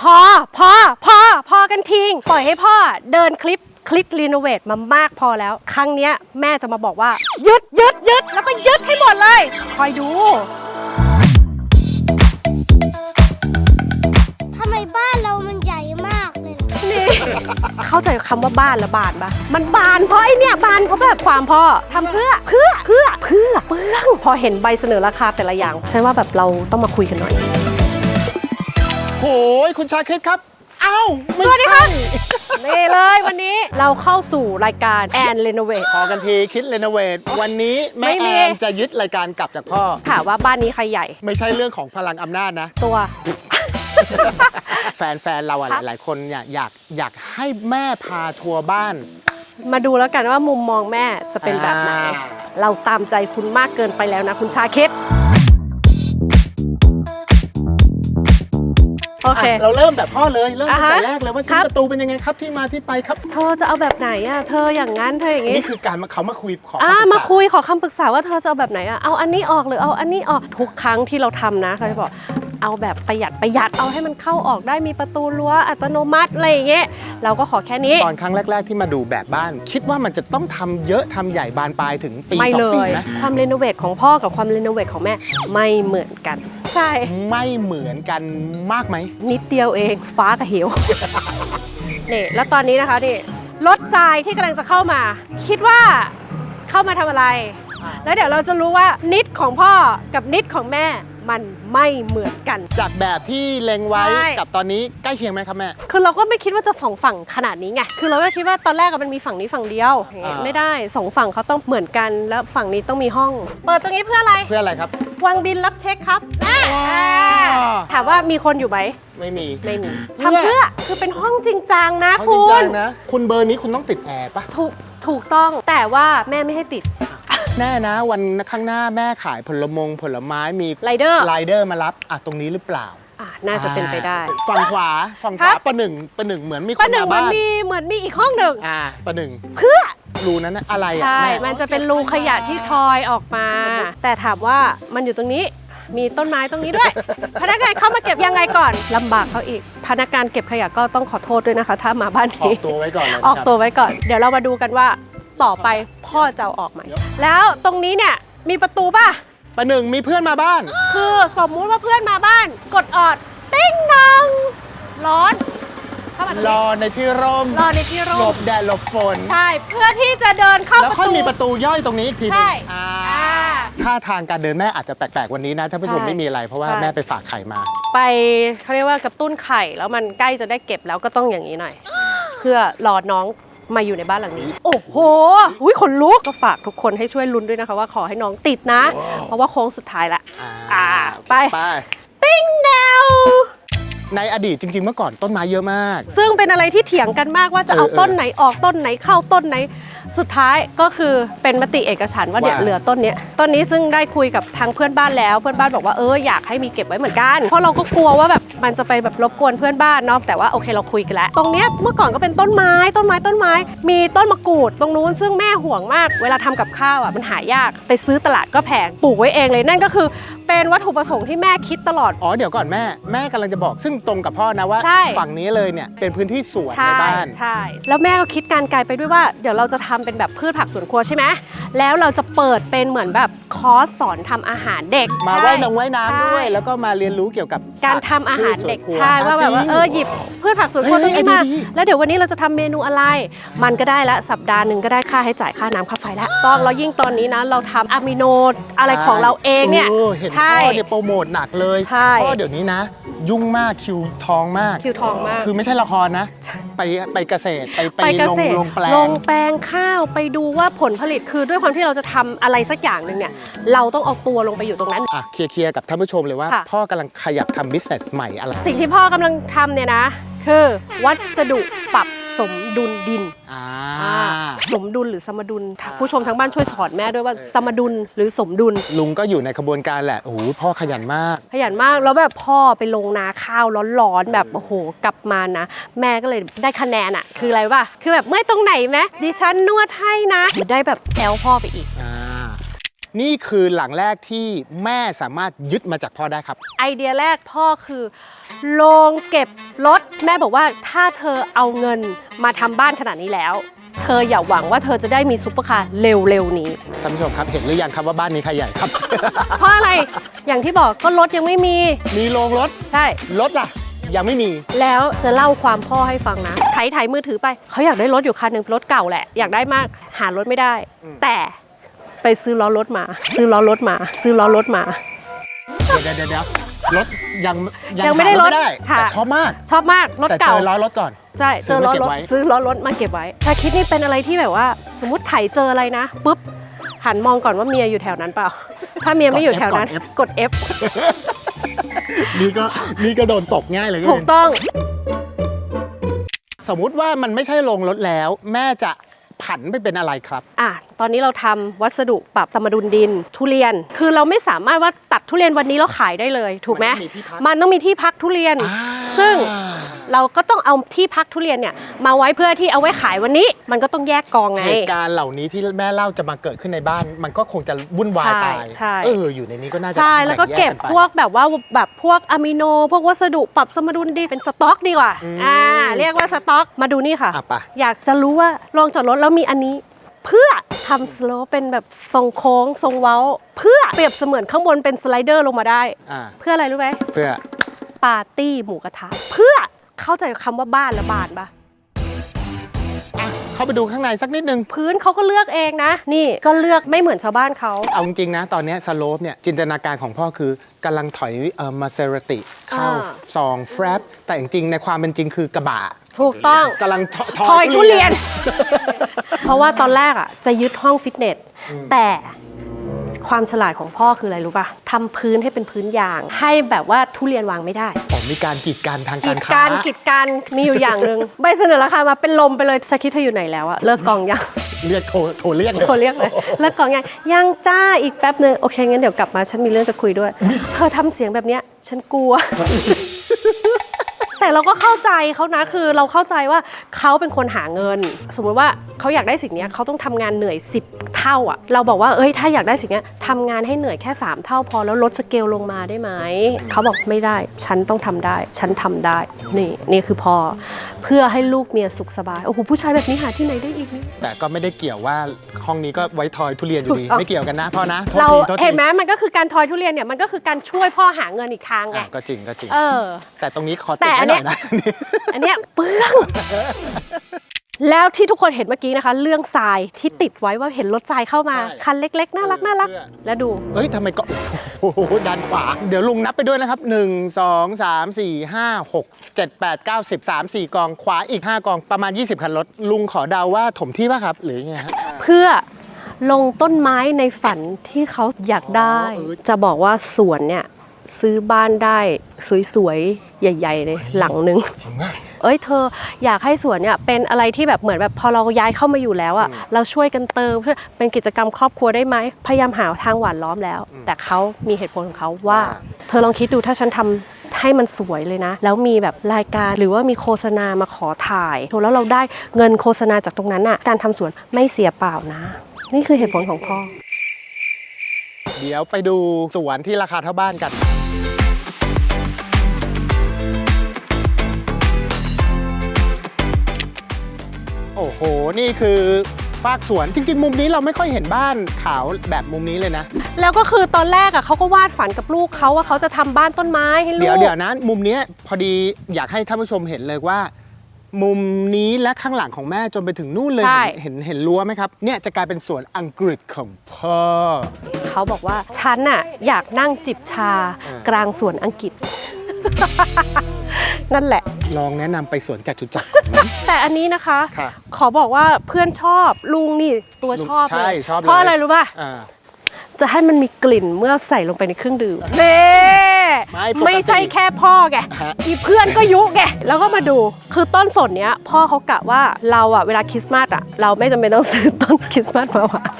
พอพอพอพอกันทิ้งปล่อยให้พ่อเดินคลิปคลิกรีโนเวทมามากพอแล้ว ครั้งเนี้ยแม่จะมาบอกว่ายึดยึดยึดแล้วก็ยึดให้หมดเลย คอยดู ทำไมบ้านเรามันใหญ่มากเลยล่ะนี่ เข้าใจคำว่าบ้านและบานปะมันบานเพราะไอเนี่ยบานเพราะแบบความพ่อทำเพื่อเพื่อเพื่อเพื่อเปลืองพอเห็นใบเสนอราคาแต่ละอย่างฉันว่าแบบเราต้องมาคุยกันหน่อย โหยคุณชาคริตครับ เอ้าไม่สวัสดีครัใช่บ นี่เลยวันนี้เราเข้าสู่รายการแอนเรโนเวทพอกันทีคิดเรโนเวทวันนี้แม่ไม่มี แอนจะยึดรายการกลับจากพ่อ ถามว่าบ้านนี้ใครใหญ่ไม่ใช่เรื่องของพลังอำนาจนะ ตัว แฟนแฟนเราอะหลายๆคนเนี่ยอยากอยากให้แม่พาทัวร์บ้าน มาดูแล้วกันว่ามุมมองแม่จะเป็นแบบไหน อ่า เราตามใจคุณมากเกินไปแล้วนะคุณชาคิด โอเคอะเราเริ่มแบบพ่อเลยเริ่มตั้งแต่อ่าฮะแรกเลยว่าคซื้รัอบประตูเป็นยังไงครับที่มาที่ไปครับ เธอจะเอาแบบไหนอะ เธออย่างนั้นเธออย่างงี้ นี่คือการมาเขามาคุยขออ่าคำปรึกษมาคุยขอคำปรึกษาว่าเธอจะเอาแบบไหนอะเอาอันนี้ออกหรือเอาอันนี้ออกทุกครั้งที่เราทำนะเราจะบอก เอาแบบประหยัดประหยัดเอาให้มันเข้าออกได้มีประตูรั้วอัตโนมัติอะไรอย่างเงี้ยเราก็ขอแค่นี้ ตอนครั้งแรก ๆ ที่มาดูแบบบ้าน คิดว่ามันจะต้องทำเยอะทำใหญ่บานปลายถึงปีไม่สอเลงปียไหมความรีโนเวทของพ่อกับความรีโนเวทของแม่ไม่เหมือนกัน ใช่ ไม่เหมือนกันมากไหม นิดเดียวเองฟ้ากับเหวนี่แล้วตอนนี้นะคะนี่รถทรายที่กำลังจะเข้ามา คิดว่าเข้ามาทำอะไร แล้วเดี๋ยวเราจะรู้ว่านิดของพ่อกับนิดของแม่ มันไม่เหมือนกัน จากแบบที่เล็งไว้ใช่ กับตอนนี้ใกล้เคียงไหมครับแม่ คือเราก็ไม่คิดว่าจะสองฝั่งขนาดนี้ไง คือเราก็คิดว่าตอนแรกอะมันมีฝั่งนี้ฝั่งเดียวอย่างเงี้ยอ่า ไม่ได้สองฝั่งเขาต้องเหมือนกันแล้วฝั่งนี้ต้องมีห้อง เปิดตรงนี้เพื่ออะไร เพื่ออะไรครับวางบินรับเช็คครับอ่าว้าวถามว่ามีคนอยู่ไหมไม่มี ไม่มีเพื่อทำเพื่อคือเป็นห้องจริงจังนะเอาจคุริงจัณงนะ คุณเบอร์นี้คุณต้องติดแอร์ปะถูกถูกต้องแต่ว่าแม่ไม่ให้ติด แน่นะวันข้างหน้าแม่ขายผลมงผลไม้มีไรเดอร์ไรเดอร์มารับอะตรงนี้หรือเปล่าอ่าน่าจะเป็นไปได้อ่าฝั่งขวาฝั่งขครัวาบประหนึ่งประหนึ่งเหมือนมีคประนหนึ่งมาเหมือนบ้านมีเหมือนมีอีกห้องหนึ่งอ่าประหนึ่งเพื่อรูนั้นนะอะไรอะใช่แม่มันจะเป็นรูขยะที่ทอยออกมา แต่ถามว่ามันอยู่ตรงนี้มีต้นไม้ตรงนี้ด้วย พนักงานเข้ามาเก็บยังไงก่อนลำบากเขาอีก พนักงานเก็บขยะก็ต้องขอโทษด้วยนะคะ ถ้ามาบ้านออนี้กตัวไว้ก่อนเลยนะออกครับตัวไว้ก่อน เดี๋ยวเรามาดูกันว่า ต่อไปพ่อจะเอาออกไหม แล้วตรงนี้เนี่ยมีประตูป่ะ ประหนึ่งมีเพื่อนมาบ้าน คือสมมุติว่าเพื่อนมาบ้าน กดออด ติ้งนอง ร้อนเข้ามาตรงรนี้ อในที่ร่มรอในที่ร่หลมบแดดหลบฝน ใช่ เพื่อที่จะเดินเข้าแล้วประค่อยตูมีประตูย่อยตรงนี้อีกทีหนึใช่งอ่าอ่าท่าทางการเดินแม่อาจจะแปลกๆวันนี้นะท่านผู้ชมใช่ไม่มีอะไรเพราะว่าใช่ แม่ไปฝากไข่มา ไปเขาเรียกว่ากระตุ้นไข่แล้วมันใกล้จะได้เก็บแล้วก็ต้องอย่างนี้หน่อย เพื่อรอน้อง มาอยู่ในบ้านหลังนี้ โอ้โหอุ้ยขนลุกก็ฝากทุกคนให้ช่วยลุ้นด้วยนะคะ ว่าขอให้น้องติดนะ เพราะว่าโค้งสุดท้ายละอ่าอ่าโอเคไปไป ติ้งแนวในอดีตจริง ๆ เมื่อก่อนต้นไม้เยอะมาก ซึ่งเป็นอะไรที่เถียงกันมากว่าจะเอาเออเออต้นไหนออกต้นไหนเข้าต้นไหน สุดท้ายก็คือเป็นมติเอกฉันท์ว่าเนี่ยว่า เหลือต้นเนี้ยต้นนี้ซึ่งได้คุยกับทางเพื่อนบ้านแล้ว เพื่อนบ้านบอกว่าเอออยากให้มีเก็บไว้เหมือนกัน เพราะเราก็กลัวว่าแบบมันจะไปแบบรบกวนเพื่อนบ้านเนาะแต่ว่าโอเคเราคุยกันแล้ว ตรงเนี้ยเมื่อก่อนก็เป็นต้นไม้ต้นไม้ต้นไม้ มีต้นมะกรูดตรงนู้นซึ่งแม่ห่วงมาก เวลาทำกับข้าวอะมันหายากไปซื้อตลาดก็แพงปลูกไว้เองเลยนั่นก็คือ เป็นวัตถุประสงค์ที่แม่คิดตลอด อ๋อเดี๋ยวก่อนแม่แม่กำลังจะบอกซึ่งตรงกับพ่อนะว่า ใช่ ฝั่งนี้เลยเนี่ยเป็นพื้นที่สวนในใช่บ้าน ใช่ แล้วแม่ก็คิดการไกลไปด้วยว่า เดี๋ยวเราจะทำเป็นแบบพืชผักสวนครัวใช่ไหม แล้วเราจะเปิดเป็นเหมือนแบบคอร์สสอนทำอาหารเด็กมาใช่ว่ายน้ำว่ายน้ำด้วย ใช่แล้วก็มาเรียนรู้เกี่ยวกับการทำอาหารเด็กพืชสวนครัวใช่ว่าแบบว่าจริง เออหยิบพืชผักสวนครัวเฮ้ตรงยนี้มาดีดี แล้วเดี๋ยววันนี้เราจะทำเมนูอะไร มันก็ได้ละสัปดาห์หนึ่งก็ได้ค่าให้จ่ายค่าน้ำค่าไฟแล้วต้องแล้วยิ่งตอนนี้นะเราทำอะมิโนอะไรของเราเองเนี่ย เห็นใช่พ่อเนี่ยโปรโมทหนักเลยใช่ พ่อเดี๋ยวนี้นะ ยุ่งมากคิวทองมาก คิวทองมาก คือไม่ใช่ละครนะ ไปไปเกษตรไปไปไปเกลงษตรลงแปลลง งแปลงข้าวไปดูว่าผลผลิตคือด้วยความที่เราจะทำอะไรสักอย่างหนึ่งเนี่ยเราต้องเอาตัวลงไปอยู่ตรงนั้น อะเคลียร์เคลียร์กับท่านผู้ชมเลยว่า ค่ะ พ่อกำลังขยับทำบิสเนสใหม่อะไร สิ่งที่พ่อกำลังทำเนี่ยนะ คือวัสดุปรับ สมดุลดิน อ่า สมดุลหรือสมดุล ผู้ชมทั้งบ้านช่วยสอนแม่ด้วยว่าสมดุลหรือสมดุล ลุงก็อยู่ในขบวนการแหละ โอ้โห พ่อขยันมาก ขยันมากแล้วแบบพ่อไปลงนาข้าวร้อนๆ แบบโอ้โหกลับมานะ แม่ก็เลยได้คะแนนอะคืออะไรวะคือแบบเมื่อยตรงไหนไหมดิฉันนวดให้นะได้แบบแอลพ่อไปอีก อ่า นี่คือหลังแรกที่แม่สามารถยึดมาจากพ่อได้ครับ ไอเดียแรกพ่อคือโรงเก็บรถแม่บอกว่าถ้าเธอเอาเงินมาทำบ้านขนาดนี้แล้ว เธออย่าหวังว่าเธอจะได้มีซุปเปอร์คาร์เร็วๆนี้ ท่านผู้ชมครับ เห็นหรือยังครับว่าบ้านนี้ใครใหญ่ครับ เพราะอะไรอย่างที่บอกก็รถยังไม่มีมีโรงรถ ใช่ รถล่ะ ยังไม่มี แล้วจะเล่าความพ่อให้ฟังนะไถไถมือถือไป เขาอยากได้รถอยู่คันหนึ่งรถเก่าแหละ อยากได้มากหารถไม่ได้ อืม แต่ ไปซื้อล้อรถมา ซื้อล้อรถมา ซื้อล้อรถมา เดี๋ยวเดี๋ยวเดี๋ยวรถยังยังไม่ได้หารถถไม่ได้ค่ะ แต่ชอบมาก ชอบมากรถแต่เจเก่า อล้อรถก่อน ใช่ซื้เจออมาล้อเก็บรถไว้ ซื้อล้อรถมาเก็บไว้ชาคิดนี่เป็นอะไรที่แบบว่า สมมติไถเจออะไรนะปุ๊บหันมองก่อนว่าเมียอยู่แถวนั้นเปล่า ถ้าเมียไม่อยู่แถวนั้น กด F นี่ก็นี่ก็โดนตกง่ายเลยถูกต้อง สมมุติว่ามันไม่ใช่โรงรถแล้ว แม่จะ ผันไปเป็นอะไรครับอะตอนนี้เราทำวัสดุปรับสมดุลดินทุเรียน คือเราไม่สามารถว่าตัดทุเรียนวันนี้แล้วขายได้เลย ถูกไหมมันต้องมีที่พักมันต้องมีที่พักทุเรียนอ่าซึ่ง เราก็ต้องเอาที่พักทุเรียนเนี่ยมาไว้เพื่อที่เอาไว้ขายวันนี้ มันก็ต้องแยกกองไง เหตุการณ์เหล่านี้ที่แม่เล่าจะมาเกิดขึ้นในบ้าน มันก็คงจะวุ่นวายใช่ตายใช่ เอออยู่ในนี้ก็น่าจะใช่แล้วก็แบ่งเก็บนไปพวกแบบว่าแบบพวกอะมิโน พวกวัสดุปรับสมดุลดินเป็นสต็อกดีกว่าอืมอ่าเรียกว่าสต็อกมาดูนี่ค่ะ อะไปอยากจะรู้ว่าลงจอดรถแล้วมีอันนี้ เพื่อทำสโลปเป็นแบบทรงโค้งทรงเว้า เพื่อเปรียบเสมือนข้างบนเป็นสไลเดอร์ลงมาได้ อ่าเพื่ออะไรรู้ไหม เพื่อปาร์ตี้หมูกระทะ เพื่อ เข้าใจคำว่าบ้านและบานปะอะเข้าไปดูข้างในสักนิดนึง พื้นเขาก็เลือกเองนะ นี่ก็เลือกไม่เหมือนชาวบ้านเขา เอาจริงๆนะ ตอนเนี้สโลปเนี่ยจินตนาการของพ่อคือกำลังถอยเอ่อมาเซราติเข้าอ่า ซองแฟรปแต่จริงๆในความเป็นจริงคือกระบะถูกต้อง กำลังททอยทุเรียน เพราะว่าตอนแรกอะจะยึดห้องฟิตเนสแต่ ความฉลาดของพ่อคืออะไรรู้ป่ะทำพื้นให้เป็นพื้นยาง ให้แบบว่าทุเรียนวางไม่ได้อ๋อมีการกีดกันทางกิการจค้าการกิจการมีอยู่อย่างหนึ่งใบเสนอราคามาเป็นลมไปเลยชาคิดเธออยู่ไหนแล้วอะเลิกกองยัง เรียกโทรโทรเรียกเลย โทรเรียกเลยเลิกกองยังยังจ้าอีกแป๊บนึงโอเคงั้นเดี๋ยวกลับมาฉันมีเรื่องจะคุยด้วย เธอทำเสียงแบบเนี้ยฉันกลัว แต่เราก็เข้าใจเขานะคือเราเข้าใจว่าเขาเป็นคนหาเงิน สมมุติว่า เขาอยากได้สิ่งเนี้ยเขาต้องทำงานเหนื่อย 10 เท่าอะเราบอกว่าเอ้ยถ้าอยากได้สิ่งเนี้ยทำงานให้เหนื่อยแค่ 3 เท่าพอแล้วลดสเกลลงมาได้ไหมเขาบอกไม่ได้ ฉันต้องทำได้ ฉันทำได้นี่นี่คือพอ เพื่อให้ลูกเมียสุขสบายโอ้โหผู้ชายแบบนี้หาที่ไหนได้อีกนี่แต่ก็ไม่ได้เกี่ยวว่าห้องนี้ก็ไว้ทอยทุเรียนอยู่ดีถูกต้องไม่เกี่ยวกันนะพ่อนะโทษเราทีโทษทีเห็นไหมมันก็คือการทอยทุเรียนเนี่ยมันก็คือการช่วยพ่อหาเงินอีกทางไงอะก็จริงก็จริงเออแต่ตรงนี้ขอแต่ติดอัไว้นหเนี้น่อยยนะอันเนี้ยเปลือง แล้วที่ทุกคนเห็นเมื่อกี้นะคะ เรื่องทรายที่ติดไว้ว่าเห็นรถทรายเข้ามา ใช่คันเล็ก ๆ น่ารักเออน่ารัก เพื่อ แล้วดู เอ้ยทำไมก็โอ้โหด้านขวา เดี๋ยวลุงนับไปด้วยนะครับ 1 2 3 4 5 6 7 8 9 10 3 4 กอง ขวาอีก 5 กอง ประมาณ 20 คันรถ ลุงขอเดาว่าถมที่ป่ะครับ หรือยังไงฮะ เพื่อลงต้นไม้ในฝันที่เขาอยากได้ อ๋อเออ จะบอกว่าสวนเนี่ย ซื้อบ้านได้สวยๆ ใหญ่ ๆ เลยหลังหนึ่ง จริงมาก เอ้ยเธออยากให้สวนเนี่ยเป็นอะไรที่แบบเหมือนแบบพอเราย้ายเข้ามาอยู่แล้วอะ่ะอืมเราช่วยกันเติมเพื่อเป็นกิจกรรมครอบครัวได้ไหมพยายามหาทางหวานล้อมแล้ว แต่เขามีเหตุผลของเขาว่าว่าเธอลองคิดดูถ้าฉันทำให้มันสวยเลยนะ แล้วมีแบบรายการหรือว่ามีโฆษณามาขอถ่ายโถแล้วเราได้เงินโฆษณาจากตรงนั้นน่ะการทำสวนไม่เสียเปล่านะ นี่คือเหตุผลของพ่อเดี๋ยวไปดูสวนที่ราคาเท่าบ้านกัน โอ้โห นี่คือฟากสวนจริง ๆ มุมนี้เราไม่ค่อยเห็นบ้านขาวแบบมุมนี้เลยนะ แล้วก็คือตอนแรกอะเขาก็วาดฝันกับลูกเขาว่าเขาจะทำบ้านต้นไม้ให้ลูก เดี๋ยวเดี๋ยวนะมุมเนี้ยพอดีอยากให้ท่านผู้ชมเห็นเลยว่า มุมนี้และข้างหลังของแม่จนไปถึงนู่นเลย ใช่ เห็นเห็นเห็นรั้วไหมครับเนี่ยจะกลายเป็นสวนอังกฤษของพ่อ เขาบอกว่าฉันน่ะอยากนั่งจิบชาเออกลางสวนอังกฤษ นั่นแหละ ลองแนะนำไปสวนจตุจักรก่อนไหม แต่อันนี้นะคะ ค่ะขอบอกว่าเพื่อนชอบลุงนี่ตัวชอบใช่เลยชอบเลย เพราะอะไรรู้ป่ะ อ่า จะให้มันมีกลิ่นเมื่อใส่ลงไปในเครื่องดื่มเน่ไม่ปกติไม่ใช่แค่พ่อแกฮะ อีเพื่อนก็ยุแกแล้วก็มาดู คือต้นสนเนี้ย พ่อเขากะว่าเราอะเวลาคริสต์มาสอะเราไม่จำเป็นต้องซื้อต้นคริสต์มาสมาวาง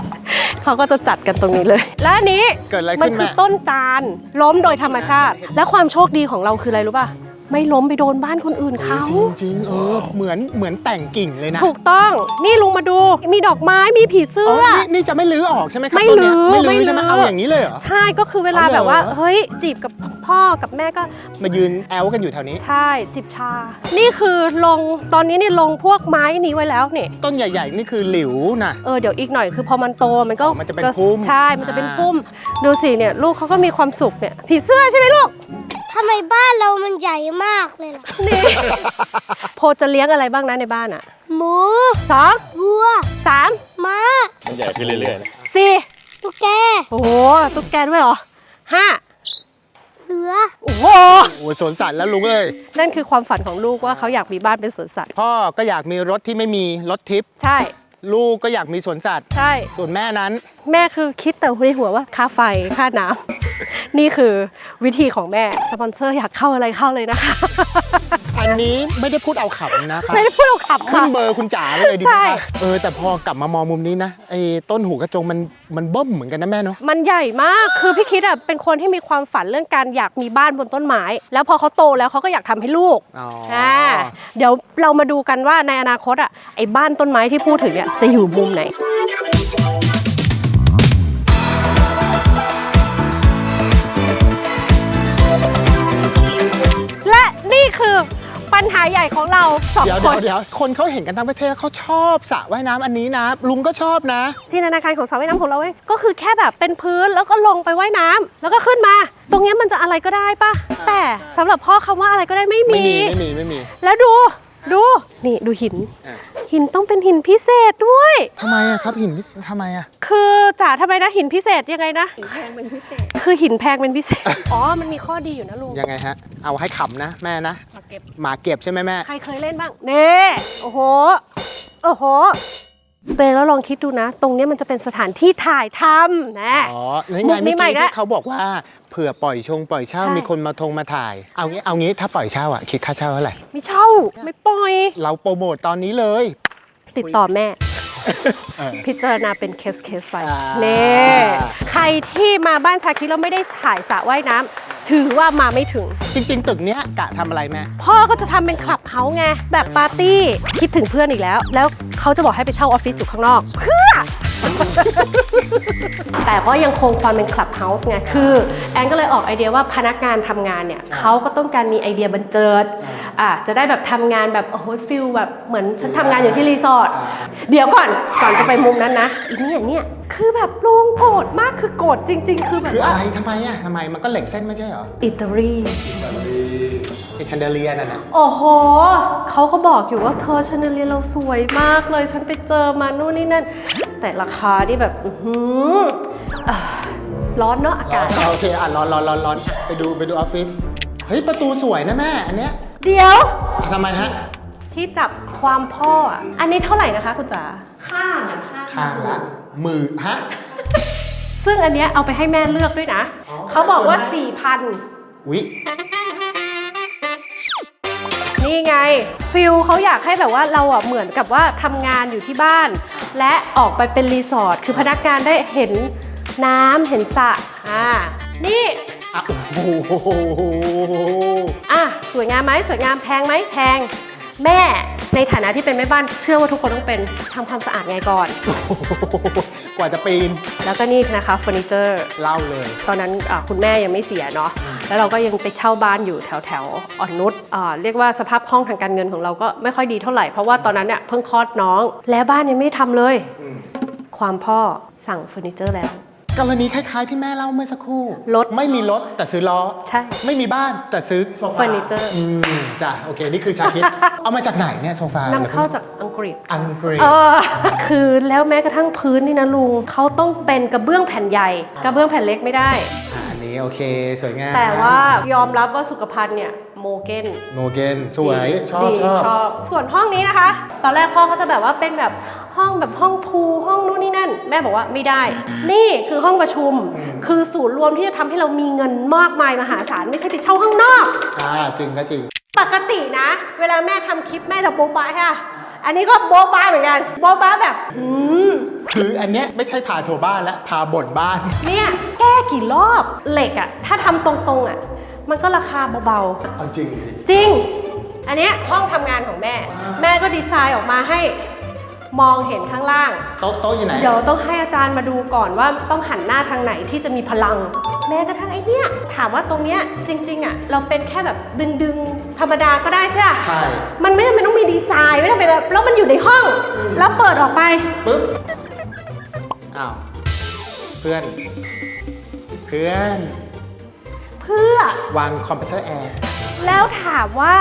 เขาก็จะจัดกันตรงนี้เลย และอันนี้เกิดอะไรมัขึ้นคือแม่ ต้นจานล้มโดยธรรมชาติ และความโชคดีของเราคืออะไรรู้ป่ะ ไม่ล้มไปโดนบ้านคนอื่นเขาจริงจริงๆเออเหมือนเหมือนแต่งกิ่งเลยนะถูกต้องนี่ลุงมาดู มีดอกไม้มีผีเสื้อ๋ออนี่นี่จะไม่ลื้อออกใช่ไหมครับไม่ต้นเนี้ยลื้อไม่ลื้อไม่ลื้อใช่ไหมเอาอย่างนี้เลยเหรอ ใช่ก็คือเวลาอ๋อเหรอแบบว่าเฮ้ย จีบกับพ่อกับแม่ก็ มายืนแอลกันอยู่แถวนี้ ใช่จิบชา นี่คือลงตอนนี้นี่ลงพวกไม้นี้ไว้แล้วเนี่ยต้นใหญ่ ๆ นี่คือหลิวนะ เออเดี๋ยวอีกหน่อยคือพอมันโตมันก็อ๋อมันจะเป็นพุ่มใช่มันจะเป็นอ่าพุ่ม ดูสิเนี่ยลูกเขาก็มีความสุขเนี่ยผีเสื้อใช่ไหมลูก ทำไมบ้านเรามันใหญ่มากเลยล่ะนี่โพจะเลี้ยงอะไรบ้างนะในบ้านอะหมูสองวัวสามม้ามันใหญ่ขึ้นเรื่อยๆนะสี่ตุ๊กแก โอ้โห ตุ๊กแกด้วยเหรอห้าเสือ โอ้โห โอ้ยสวนสัตว์แล้วลุงเอ้ยนั่นคือความฝันของลูกว่าเขาอยากมีบ้านเป็นสวนสัตว์ พ่อก็อยากมีรถที่ไม่มีรถทิปใช่ ลูกก็อยากมีสวนสัตว์ ใช่ ส่วนแม่นั้น แม่คือคิดแต่ในหัวว่าค่าไฟค่าน้ำ นี่คือวิธีของแม่สปอนเซอร์อยากเข้าอะไรเข้าเลยนะคะ อันนี้ไม่ได้พูดเอาขำนะครับไม่ได้พูดเอาขับขึ้ค่ะนเบอร์คุณจ๋าเลยดีไหมใช่ คะเออแต่พอกลับมามองมุมนี้นะไอ้ต้นหูกระจงมันมันเบิ้มเหมือนกันนะแม่เนาะ มันใหญ่มาก คือพี่คิดอะเป็นคนที่มีความฝันเรื่องการอยากมีบ้านบนต้นไม้ แล้วพอเขาโตแล้วเขาก็อยากทำให้ลูกอ๋ออ่าเดี๋ยวเรามาดูกันว่าในอนาคตอะไอ้บ้านต้นไม้ที่พูดถึงเนี่ยจะอยู่มุมไหนแล คือปัญหาใหญ่ของเราสองเดี๋ยวคเดี๋ยน วเดี๋ยวคนเขาเห็นกันทั้งประเทศเขาชอบสระว่ายน้ำอันนี้นะ ลุงก็ชอบนะ จินตนาการของสระว่ายน้ำของเราเว้ยก็คือแค่แบบเป็นพื้นแล้วก็ลงไปว่ายน้ำแล้วก็ขึ้นมา ตรงเนี้ยมันจะอะไรก็ได้ปะแต่สำหรับพ่อคำว่าอะไรก็ได้ไม่ไม่มีมีไม่มีไม่มี แล้วดู ดู นี่ดูหิน อะหินต้องเป็นหินพิเศษด้วย ทำไมอะครับหินทำไมอะคือจ๋าทำไมนะหินพิเศษยังไงนะ หินแพงเป็นพิเศษ คือหินแพงเป็นพิเศษ อ๋อ มันมีข้อดีอยู่นะลุง ยังไงฮะ เอาให้ขำนะแม่นะมาเก็บ หมาเก็บใช่ไหมแม่ ใครเคยเล่นบ้างเน่โอ้โห โอ้โห เตยแล้วลองคิดดูนะ ตรงเนี้ยมันจะเป็นสถานที่ถ่ายทำนะ อ๋อแล้วมุไงกนี้เมื่อใหม่กี้ละที่เขาบอกว่าเผื่อปล่อยชงปล่อยเช่าใช่ มีคนมาทงมาถ่าย เอางี้เอางี้ถ้าปล่อยเช่าอะคิดค่าเช่าเท่าไหร่ไม่เช่าไม่ปล่อย เราโปรโมทตอนนี้เลย ติดต่อแม่ เออพิจารณาเป็นเคสเคสไปอ่า เน่ใครที่มาบ้านชาคิดแล้วไม่ได้ถ่ายสระว่ายน้ำ ถือว่ามาไม่ถึง จริง ๆ ตึกเนี้ยกะทำอะไรแม่พ่อก็จะทำเป็นคลับเฮาส์ไง แบบปาร์ตี้คิดถึงเพื่อนอีกแล้ว แล้วเขาจะบอกให้ไปเช่าออฟฟิศอยู่ข้างนอก เพื่อ แต่ก็ยังคงความเป็นคลับเฮาส์ไงคือแอนก็เลยออกไอเดียว่าพนักงานทำงานเนี่ยเขาก็ต้องการมีไอเดียบันเจิดอะจะได้แบบทำงานแบบโอ้โหฟิลแบบเหมือนฉันทำงานอยู่ที่รีสอร์ท เดี๋ยวก่อนก่อนจะไปมุมนั้นนะอีเนี่ยเนี่ยคือแบบลุงโกรธมากคือโกรธจริง ๆ คือแบบคืออะว่าไรทำไมอะทำไมมันก็เหล็กเส้นไม่ใช่เหรออิตาลีไอชันเดเลียนั่นน่ะโอ้โห เขาก็บอกอยู่ว่าเธอชาแนลเลียเราสวยมากเลย ฉันไปเจอมานู่นนี่นั่น แต่ราคาที่แบบอื้อหืออ่าร้อนเนาะอาร้อกาศนโอเคอะร้อนร้อนร้อนร้อนไปดูไปดูออฟฟิศเฮ้ยประตูสวยนะแม่อันเนี้ยเดี๋ยว อะทำไมฮะ ที่จับความพ่ออะ อันนี้เท่าไหร่นะคะคุณจ๋า ข้างอะข้างข้างละหมื่นฮะ ซึ่งอันเนี้ยเอาไปให้แม่เลือกด้วยนะ อ๋อเขาบอกว่าสวยนะ4,000 วิ นี่ไงฟิลเขาอยากให้แบบว่าเราอะเหมือนกับว่าทำงานอยู่ที่บ้าน และออกไปเป็นรีสอร์ทคือพนักงานได้เห็นน้ำเห็นสระอ่านี่อะโอ้โหอะสวยงามไหมสวยงามแพงไหมแพง แม่ในฐานะที่เป็นแม่บ้านเชื่อว่าทุกคนต้องเป็นทำความสะอาดไงก่อน กว่าจะปีนแล้วก็นี่นะคะเฟอร์นิเจอร์เล่าเลย ตอนนั้นอะคุณแม่ยังไม่เสียเนาะแล้วเราก็ยังไปเช่าบ้านอยู่แถวแถวๆอ่อนนุชอ่าเรียกว่าสภาพคล่องทางการเงินของเราก็ไม่ค่อยดีเท่าไหร่เพราะว่าตอนนั้นเนี่ยเพิ่งคลอดน้อง และบ้านยังไม่ได้ทำเลย ความพ่อสั่งเฟอร์นิเจอร์แล้ว กรณีคล้าย ๆ ที่แม่เล่าเมื่อสักครู่รถไม่มีรถแต่ซื้อล้อใช่ไม่มีบ้านแต่ซื้อโซฟาเฟอร์นิเจอร์อืมจ้ะโอเค นี่คือชาคิด เอามาจากไหนเนี่ยโซฟานำเข้าจากอังกฤษอังกฤษเออคือแล้วแม้กระทั่งพื้นนี่นะลุงเขาต้องเป็นกระเบื้องแผ่นใหญ่ กระเบื้องแผ่นเล็กไม่ได้อ่าอันนี้โอเคสวยงามแต่ว่ายอมรับว่าสุขภัณฑ์เนี่ย โมเกนโนเกนสวยชอบดีชอบ ชอบ ส่วนห้องนี้นะคะ ตอนแรกพ่อเขาจะแบบว่าเป็นแบบห้องแบบห้องพูลห้องนู่นนี่นั่น แม่บอกว่าไม่ได้ นี่คือห้องประชุมคือศูนย์รวมที่จะทำให้เรามีเงินมากมายมหาศาลไม่ใช่ไปเช่าห้องนอก อ่าจริงก็จริง ปกตินะ เวลาแม่ทำคลิปแม่จะโบ๊ะบ้าค่ะ อันนี้ก็โบ๊ะบ้าเหมือนกัน โบ๊ะบ้าแบบอืม คืออันเนี้ยไม่ใช่พาทัวร์บ้านแล้วพาบ่นบ้าน เนี่ยแก้กี่รอบเหล็กอะถ้าทำตรงๆอะ มันก็ราคาเบาเอาจริงดิ ๆ จริง อันเนี้ยห้องทำงานของแม่ แม่ก็ดีไซน์ออกมาให้มองเห็นข้างล่าง โต๊ะโต๊ะอยู่ไหน เดี๋ยวต้องให้อาจารย์มาดูก่อนว่าต้องหันหน้าทางไหนที่จะมีพลัง แม้กระทั่งไอ้เนี่ยถามว่าตรงเนี้ยจริง ๆอะเราเป็นแค่แบบดึงๆธรรมดาก็ได้ใช่ปะใช่ มันไม่จำเป็นต้องมีดีไซน์ไม่จำเป็นแบบแล้วมันอยู่ในห้อง แล้วเปิดออกไป ปึ๊บ อ้าว เพื่อน เพื่อน เพื่อ วางคอมเพรสเซอร์แอร์ แล้วถามว่า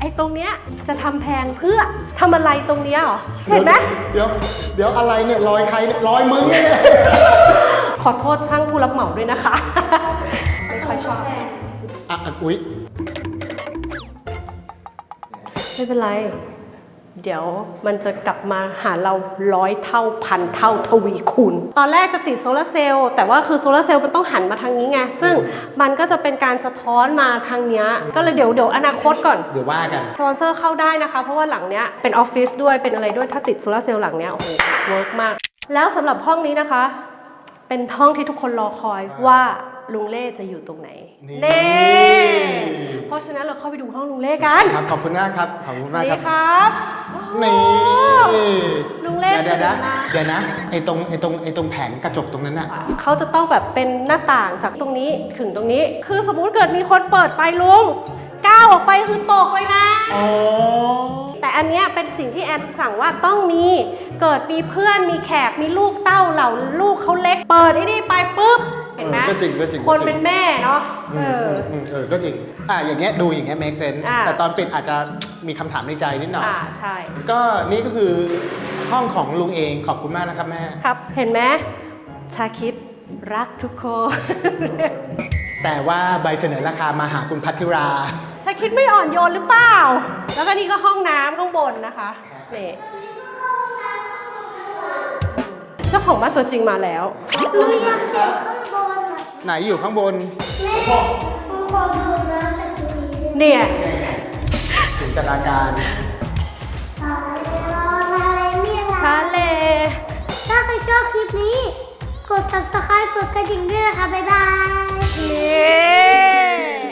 ไอ้ตรงเนี้ยจะทำแพงเพื่อทำอะไรตรงเนี้ยเหรอ เห็นไหมเดี๋ยว เดี๋ยวอะไรเนี่ยรอยใครเนี่ยรอยมึงเนี่ย ขอโทษช่างผู้รับเหมาด้วยนะคะ ไม่ค่อยชอบอะอะอุ๊ย ไม่เป็นไร เดี๋ยวมันจะกลับมาหาเราร้อยเท่าพันเท่าทวีคูณ ตอนแรกจะติดโซลาร์เซลล์แต่ว่าคือโซลาร์เซลล์มันต้องหันมาทางนี้ไง ซึ่งมันก็จะเป็นการสะท้อนมาทางเนี้ยก็เลยเดี๋ยวเดี๋ยวอนาคตก่อน เดี๋ยวว่ากันสปอนเซอร์เข้าได้นะคะ เพราะว่าหลังเนี้ยเป็นออฟฟิศด้วยเป็นอะไรด้วยถ้าติดโซลาร์เซลล์หลังเนี้ยโอ้โหเวิร์กมาก แล้วสำหรับห้องนี้นะคะ เป็นห้องที่ทุกคนรอคอยว่า ลุงเล่จะอยู่ตรงไหนนี่เน่เพราะฉะนั้นเราเข้าไปดูห้องลุงเล่กันครับขอบคุณมากครับขอบคุณมากนี่ครับครับนี่ลุงเล่นเดี๋ยวเดี๋ยวนะตื่นมาเดี๋ยวนะไอ้ตรงไอ้ตรงไอ้ตรงแผงกระจกตรงนั้นน่ะ เขาจะต้องแบบเป็นหน้าต่างจากตรงนี้ถึงตรงนี้ คือสมมุติเกิดมีคนเปิดไปลุงก้าวออกไปคือตกเลยนะ อ๋อ แต่อันเนี้ยเป็นสิ่งที่แอนสั่งว่าต้องมีเกิดมีเพื่อนมีแขกมีลูกเต้าเหล่าลูกเขาเล็ก เปิดไอ้นี่ไปปุ๊บเห็นไหมเออก็จริงก็จริงคนก็จริงเป็นแม่เนาะอืเอมออืมอืมเออก็จริงอะอย่างเงี้ยดูอย่างเงี้ย make sense อ่าแต่ตอนปิดอาจจะมีคำถามในใจนิดหน่อยอ่าใช่ ก็นี่ก็คือห้องของลุงเองขอบคุณมากนะครับแม่ครับ เห็นไหมชาคิดรักทุกคน แต่ว่าใบเสนอราคามาหาคุณพัทธิราชาคิดไม่อ่อนโยนหรือเปล่า แล้วก็นี่ก็ห้องน้ำข้างบนนะคะนี่เจ้าของบ้านตัวจริงมาแล้วหนูอยากเห็นข้างบนอะ ไหนอยู่ข้างบน แม่ขอดูน้ำจากตรงนี้เนี่ย ถึงจินตนาการทะเล ถ้าใครชอบคลิปนี้ กด subscribe กดกระดิ่งด้วยนะคะ บ๊ายบาย